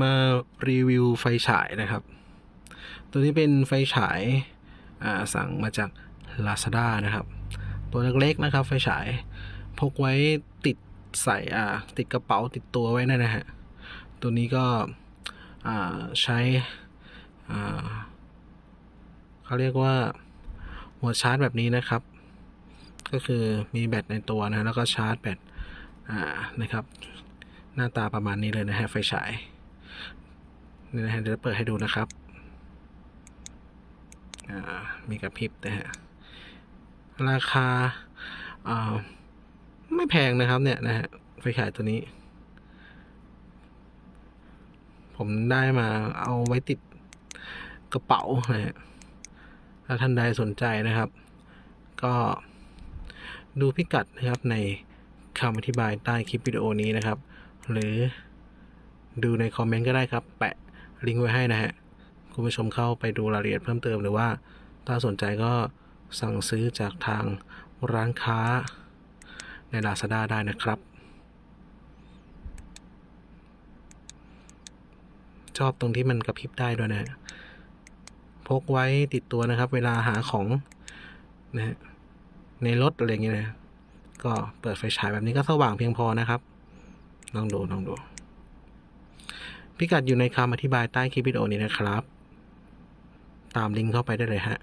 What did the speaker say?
มารีวิวไฟฉายนะครับ ตัวนี้เป็นไฟฉายาสั่งมาจาก Lazada นะครับ ตัวเล็กๆนะครับ ไฟฉายพกไว้ติดใส่ติดกระเป๋าติดตัวไว้นั่นนะฮะ ตัวนี้ก็ใช้เขาเรียกว่าหัวชาร์จแบบนี้นะครับ ก็คือมีแบตในตัวนะ แล้วก็ชาร์จแบตนะครับ หน้าตาประมาณนี้เลยนะฮะไฟฉาย นี่นะฮะเดี๋ยวเปิดให้ดูนะครับมีกระพริบนะฮะราคาไม่แพงนะครับเนี่ยนะฮะไฟฉายตัวนี้ ผมได้มาเอาไว้ติดกระเป๋านะฮะถ้าท่านใดสนใจนะครับ ก็ดูพิกัดนะครับในคำอธิบายใต้คลิปวิดีโอนี้นะครับ หรือ ดูในคอมเมนต์ก็ได้ครับ แปะลิงก์ไว้ให้นะฮะ คุณผู้ชมเข้าไปดูรายละเอียดเพิ่มเติมหรือว่า ถ้าสนใจก็สั่งซื้อจากทางร้านค้าใน Lazada ได้นะครับ ชอบตรงที่มันกระพริบได้ด้วยนะฮะพกไว้ติดตัวนะครับ เวลาหาของนะฮะในรถอะไรอย่างเงี้ยนะ ก็เปิดไฟฉายแบบนี้ก็สว่างเพียงพอนะครับ ลองดูลองดู พิกัดอยู่ในคำอธิบายใต้คลิปวิดีโอนี้นะครับ ตามลิงก์เข้าไปได้เลยฮะ